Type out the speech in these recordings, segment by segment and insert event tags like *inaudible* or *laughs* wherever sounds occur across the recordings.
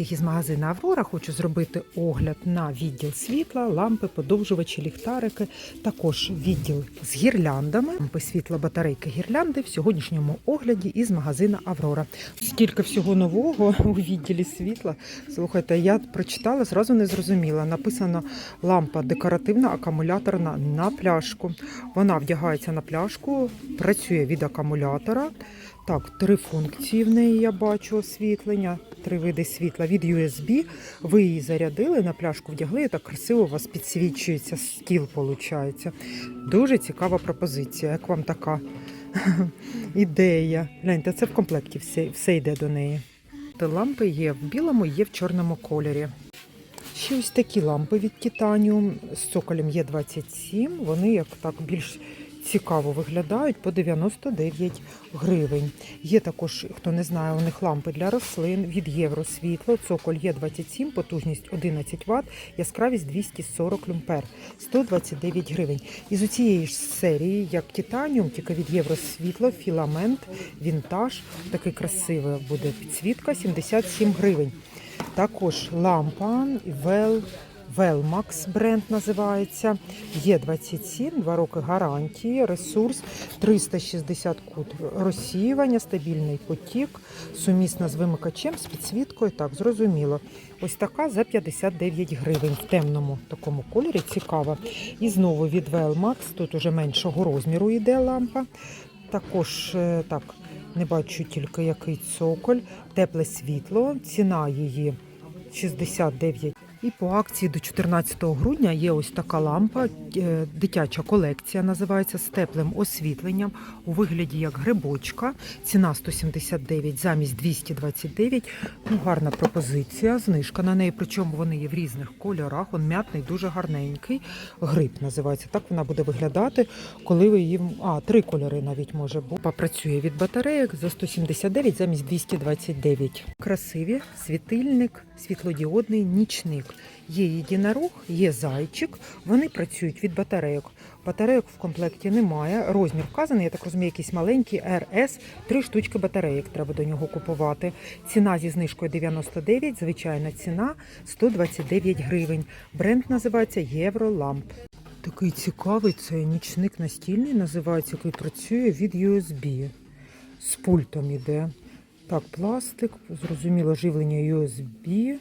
всіх із магазину Аврора. Хочу зробити огляд на відділ світла, лампи, подовжувачі, ліхтарики. Також відділ з гірляндами, лампи світла, батарейки, гірлянди в сьогоднішньому огляді із магазину Аврора. Скільки всього нового у відділі світла. Слухайте, я прочитала, зразу не зрозуміла. Написано лампа декоративна, акумуляторна на пляшку. Вона вдягається на пляшку, працює від акумулятора. Так, три функції в неї я бачу освітлення, три види світла від USB. Ви її зарядили, на пляшку вдягли, і так красиво у вас підсвічується стіл, виходить. Дуже цікава пропозиція. Як вам така *laughs* ідея? Гляньте, це в комплекті все, все йде до неї. Та лампи є в білому, є в чорному кольорі. Ще ось такі лампи від Titanium з цоколем є 27. Вони як так більш цікаво виглядають по 99 гривень. Є також, хто не знає, у них лампи для рослин від Євросвітло. Цоколь є 27, потужність 11 Вт, яскравість 240 люмпер, 129 гривень. Із цієї ж серії, як Titanium, тільки від Євросвітло, філамент, вінтаж. Такий красивий буде підсвітка, 77 гривень. Також лампа Well Velmax бренд називається. Є 27, 2 роки гарантії, ресурс 360 кут розсіювання, стабільний потік, сумісна з вимикачем, з підсвіткою. Так, зрозуміло. Ось така за 59 гривень в темному такому кольорі. Цікава. І знову від Velmax, тут уже меншого розміру йде лампа. Також е, так, не бачу тільки який цоколь, тепле світло, ціна її 69. І по акції до 14 грудня є ось така лампа, е, дитяча колекція називається з теплим освітленням у вигляді як грибочка. Ціна 179 замість 229. Ну, гарна пропозиція, знижка на неї. Причому вони є в різних кольорах. Он м'ятний, дуже гарненький. Гриб називається. Так вона буде виглядати, коли ви її. А, три кольори навіть може бути. Попрацює від батареїк за 179 замість 229. Красиві світильник, світлодіодний нічник. Є єдинорог, є зайчик. Вони працюють від батарейок. Батарейок в комплекті немає. Розмір вказаний, я так розумію, якийсь маленький RS. Три штучки батарейок треба до нього купувати. Ціна зі знижкою 99, звичайна ціна 129 гривень. Бренд називається Євроламп. Такий цікавий це нічник настільний, називається, який працює від USB. З пультом іде. Так, пластик, зрозуміло, живлення USB.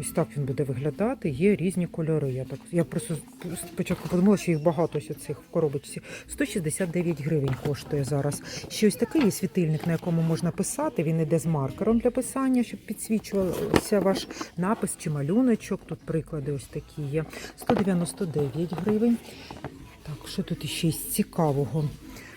Ось так він буде виглядати. Є різні кольори. Я так я просто спочатку подумала, що їх багато ось цих в коробочці. 169 гривень коштує зараз. Ще ось такий є світильник, на якому можна писати. Він іде з маркером для писання, щоб підсвічувався ваш напис чи малюночок. Тут приклади ось такі є. 199 гривень. Так, що тут іще з цікавого?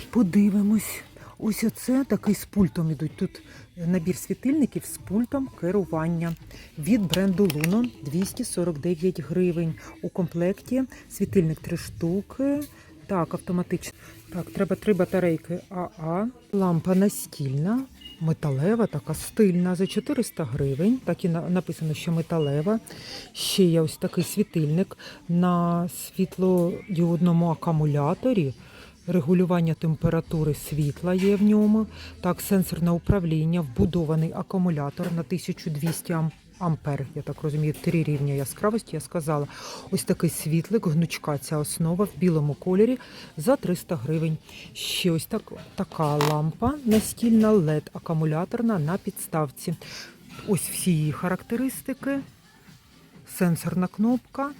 Подивимось. Ось оце такий з пультом ідуть. Тут набір світильників з пультом керування від бренду Luno 249 гривень. У комплекті світильник 3 штуки. Так, автоматично. Так, треба три батарейки АА. Лампа настільна, металева, така стильна за 400 гривень. Так і на- написано, що металева. Ще є ось такий світильник на світлодіодному акумуляторі. Регулювання температури світла є в ньому. Так, сенсорне управління, вбудований акумулятор на 1200 ам- ампер. Я так розумію, три рівня яскравості. Я сказала. Ось такий світлик, гнучка ця основа в білому кольорі за 300 гривень. Ще ось так, така лампа настільна LED акумуляторна на підставці. Ось всі її характеристики. Сенсорна кнопка.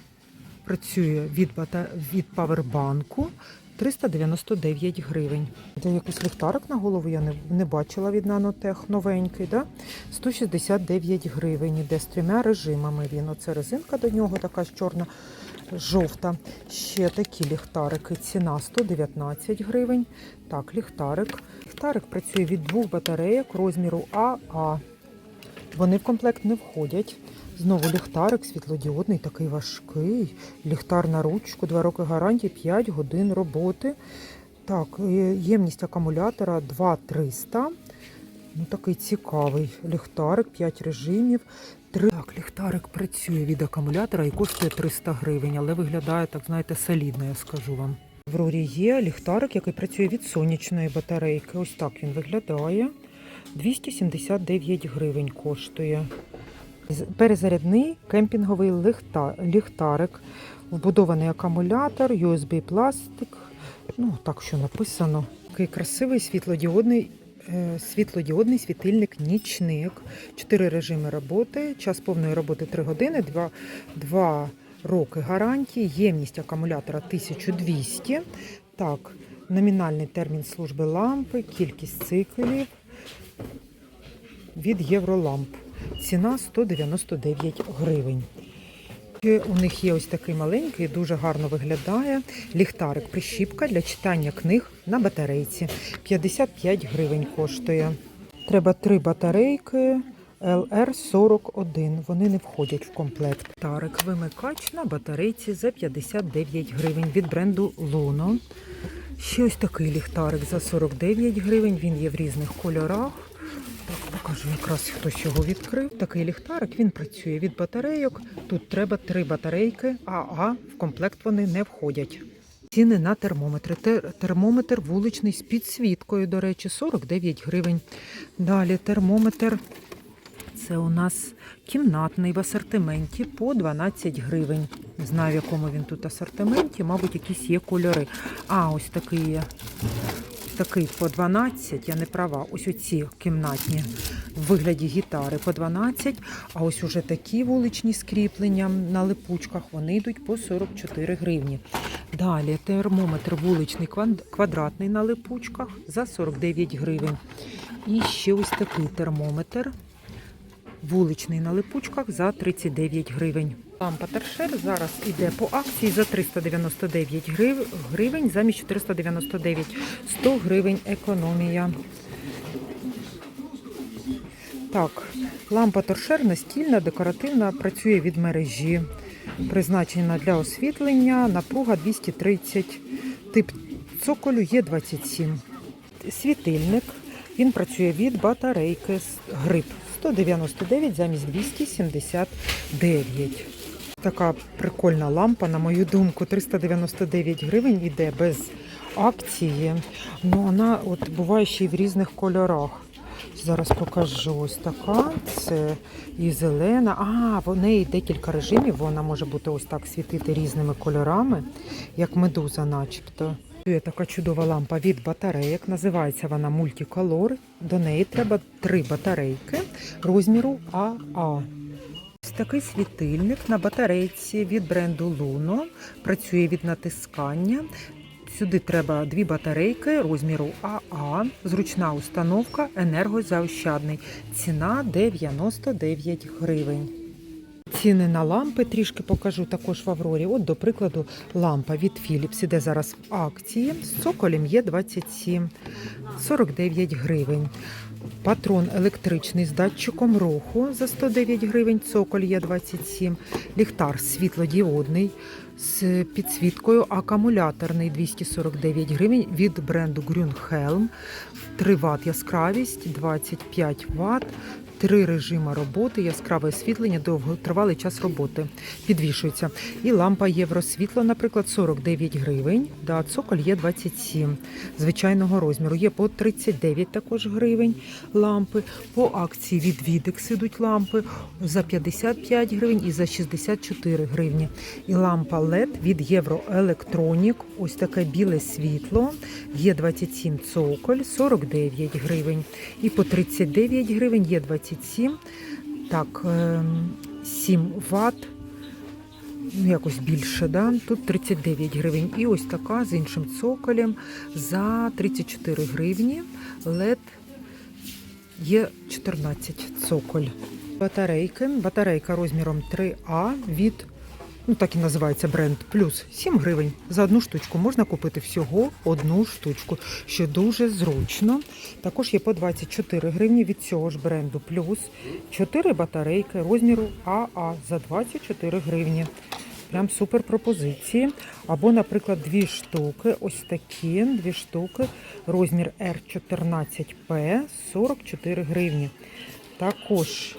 Працює від, бата... від павербанку. 399 гривень. Де якийсь ліхтарик на голову я не, не бачила від нанотех новенький, да? 169 гривень. Іде з трьома режимами він. Оце резинка до нього така чорна, жовта. Ще такі ліхтарики. Ціна 119 гривень. Так, ліхтарик. Ліхтарик працює від двох батарейок розміру АА. Вони в комплект не входять. Знову ліхтарик світлодіодний, такий важкий. Ліхтар на ручку, 2 роки гарантії, 5 годин роботи. Так, ємність акумулятора 2300. Ну, такий цікавий ліхтарик, 5 режимів. Так, ліхтарик працює від акумулятора і коштує 300 гривень, але виглядає, так знаєте, солідно, я скажу вам. В Рорі є ліхтарик, який працює від сонячної батарейки. Ось так він виглядає. 279 гривень коштує. Перезарядний кемпінговий ліхтарик, вбудований акумулятор, USB пластик. Ну, так що написано. Такий красивий світлодіодний, е, світлодіодний світильник нічник. Чотири режими роботи. Час повної роботи 3 години, 2, 2 роки гарантії, ємність акумулятора 1200. Так, номінальний термін служби лампи, кількість циклів від Євроламп. Ціна 199 гривень. У них є ось такий маленький, дуже гарно виглядає ліхтарик прищіпка для читання книг на батарейці. 55 гривень коштує. Треба три батарейки LR41. Вони не входять в комплект. Тарик вимикач на батарейці за 59 гривень від бренду Luno. Ще ось такий ліхтарик за 49 гривень. Він є в різних кольорах. Так, покажу якраз хтось його відкрив. Такий ліхтарик, він працює від батарейок. Тут треба три батарейки, АА в комплект вони не входять. Ціни на термометри. Термометр вуличний з підсвіткою, до речі, 49 гривень. Далі термометр. Це у нас кімнатний в асортименті по 12 гривень. Не знаю, в якому він тут асортименті, мабуть, якісь є кольори. А, ось такий є. Такий по 12, я не права. Ось оці кімнатні в вигляді гітари по 12, а ось уже такі вуличні скріплення на липучках, вони йдуть по 44 гривні. Далі термометр вуличний квадратний на липучках за 49 гривень. І ще ось такий термометр вуличний на липучках за 39 гривень. Лампа торшер зараз іде по акції за 399 грив- гривень замість 499. 100 гривень економія. Так, лампа торшер настільна, декоративна, працює від мережі. Призначена для освітлення, напруга 230. Тип цоколю є 27. Світильник. Він працює від батарейки з гриб 199 замість 279. Така прикольна лампа, на мою думку, 399 гривень іде без акції. Ну, вона от буває ще й в різних кольорах. Зараз покажу ось така. Це і зелена. А, в неї декілька режимів. Вона може бути ось так світити різними кольорами, як медуза, начебто. Є така чудова лампа від батарейок. Називається вона мультиколор. До неї треба три батарейки розміру АА. Ось такий світильник на батарейці від бренду Luno. Працює від натискання. Сюди треба дві батарейки розміру АА, зручна установка, енергозаощадний. Ціна 99 гривень. Ціни на лампи трішки покажу також в Аврорі. От, до прикладу, лампа від Philips іде зараз в акції. З цоколем є 27, 49 гривень. Патрон електричний з датчиком руху за 109 гривень, цоколь є 27, ліхтар світлодіодний з підсвіткою, акумуляторний 249 гривень від бренду Grünhelm, 3 Вт яскравість, 25 Вт, три режими роботи, яскраве освітлення, довготривалий час роботи. Підвішується. І лампа євросвітло, наприклад, 49 гривень. Да, цоколь є 27 звичайного розміру. Є по 39 також гривень лампи. По акції від Videx ідуть лампи за 55 гривень і за 64 гривні. І лампа LED від Євроелектронік. Ось таке біле світло. Є 27 цоколь, 49 гривень. І по 39 гривень є 27. Так, ем, 7 Вт. Ну, якось більше, да? тут 39 гривень. І ось така з іншим цоколем за 34 гривні. LED є 14 цоколь. Батарейки. Батарейка розміром 3А від, ну так і називається бренд, плюс 7 гривень. За одну штучку можна купити всього одну штучку, що дуже зручно. Також є по 24 гривні від цього ж бренду плюс 4 батарейки розміру АА за 24 гривні. Прям супер пропозиції. Або, наприклад, дві штуки, ось такі дві штуки, розмір R14P 44 гривні. Також,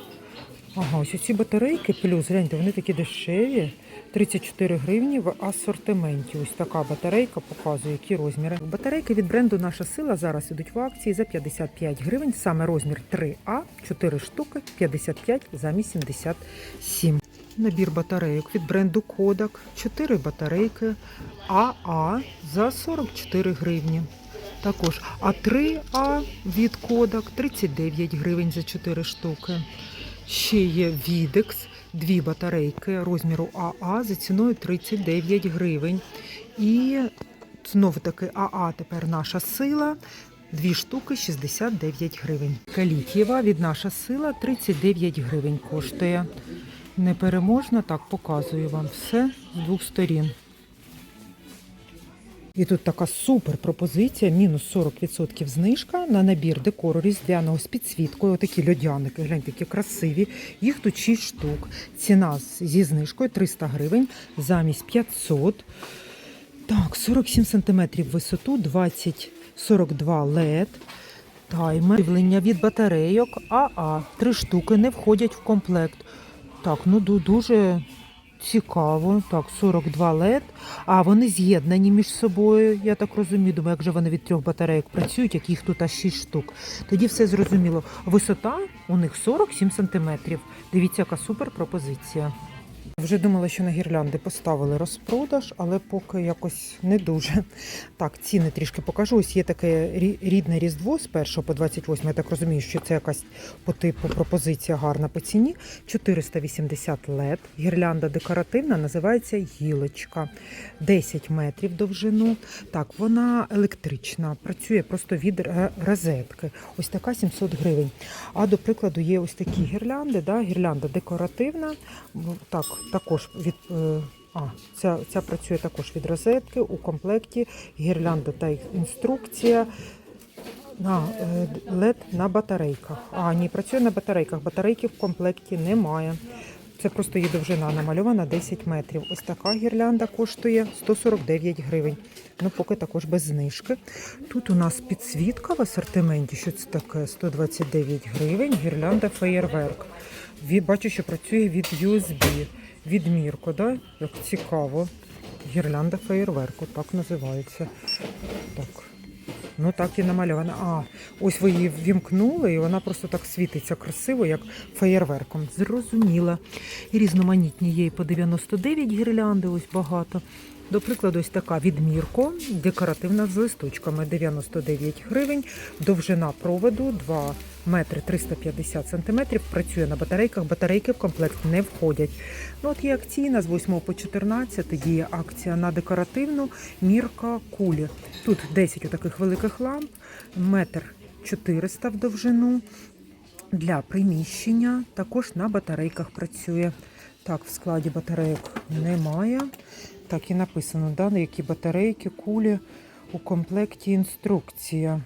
ага, ось ці батарейки плюс, гляньте, вони такі дешеві. 34 гривні в асортименті. Ось така батарейка показує, які розміри. Батарейки від бренду Наша сила зараз ідуть в акції за 55 гривень. Саме розмір 3А, 4 штуки, 55 замість 77. Набір батарейок від бренду Kodak. 4 батарейки АА за 44 гривні. Також А3А від Kodak 39 гривень за 4 штуки. Ще є Videx, дві батарейки розміру АА за ціною 39 гривень. І знову таки АА тепер наша сила. Дві штуки 69 гривень. Калітєва від наша сила 39 гривень коштує. Непереможна, так показую вам все з двох сторін. І тут така супер пропозиція, мінус 40% знижка на набір декору різдвяного з підсвіткою. Отакі льодяники, гляньте, які красиві. Їх тут 6 штук. Ціна зі знижкою 300 гривень замість 500. Так, 47 см висоту, 20 42 LED. Таймер. Живлення від батарейок АА. Три штуки не входять в комплект. Так, ну дуже цікаво. Так, 42 лет. А вони з'єднані між собою. Я так розумію. Думаю, як же вони від трьох батарейок працюють, як їх тут аж 6 штук. Тоді все зрозуміло. Висота у них 47 см. Дивіться, яка супер пропозиція. Вже думала, що на гірлянди поставили розпродаж, але поки якось не дуже. Так, ціни трішки покажу. Ось є таке рідне різдво з 1 по 28. Я так розумію, що це якась по типу пропозиція гарна по ціні. 480 LED. Гірлянда декоративна, називається гілочка. 10 метрів довжину. Так, вона електрична, працює просто від розетки. Ось така 700 гривень. А до прикладу, є ось такі гірлянди. Да? Гірлянда декоративна. Так, також від. е, А, ця, ця працює також від розетки у комплекті гірлянда та інструкція. На лед на батарейках. А, ні, працює на батарейках. Батарейки в комплекті немає. Це просто її довжина намальована 10 метрів. Ось така гірлянда коштує 149 гривень. Ну, поки також без знижки. Тут у нас підсвітка в асортименті. Що це таке? 129 гривень. Гірлянда феєрверк. Бачу, що працює від USB. Від Мірко, да? Як цікаво. Гірлянда феєрверку, так називається. Так. Ну так і намальована. А, ось ви її вімкнули, і вона просто так світиться красиво, як феєрверком. Зрозуміла. І різноманітні є і по 99 гірлянди, ось багато. До прикладу, ось така відмірко, декоративна з листочками 99 гривень, довжина проводу 2 метри 350 сантиметрів. Працює на батарейках. Батарейки в комплект не входять. Ну от є акційна з 8 по 14 діє акція на декоративну мірка кулі. Тут 10 таких великих ламп, метр 400 в довжину. Для приміщення також на батарейках працює. Так, в складі батарейок немає. Так і написано, да, які батарейки, кулі у комплекті інструкція.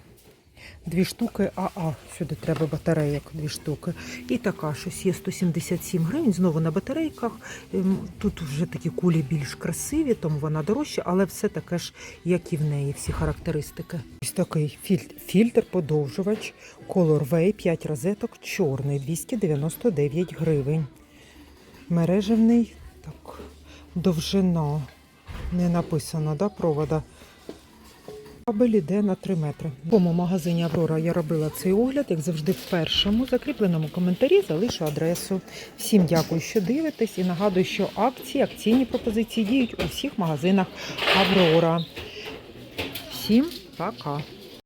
Дві штуки АА. Сюди треба батарейок, дві штуки. І така щось є 177 гривень. Знову на батарейках. Ем, Тут вже такі кулі більш красиві, тому вона дорожча, але все таке ж, як і в неї, всі характеристики. Ось такий фільтр, фільтр подовжувач Colorway 5 розеток чорний 299 гривень. Мережевний, так, довжина. Не написано, да, провода. Кабель іде на 3 метри. В цьому магазині Аврора я робила цей огляд, як завжди, в першому закріпленому коментарі залишу адресу. Всім дякую, що дивитесь, і нагадую, що акції, акційні пропозиції діють у всіх магазинах Аврора. Всім пока!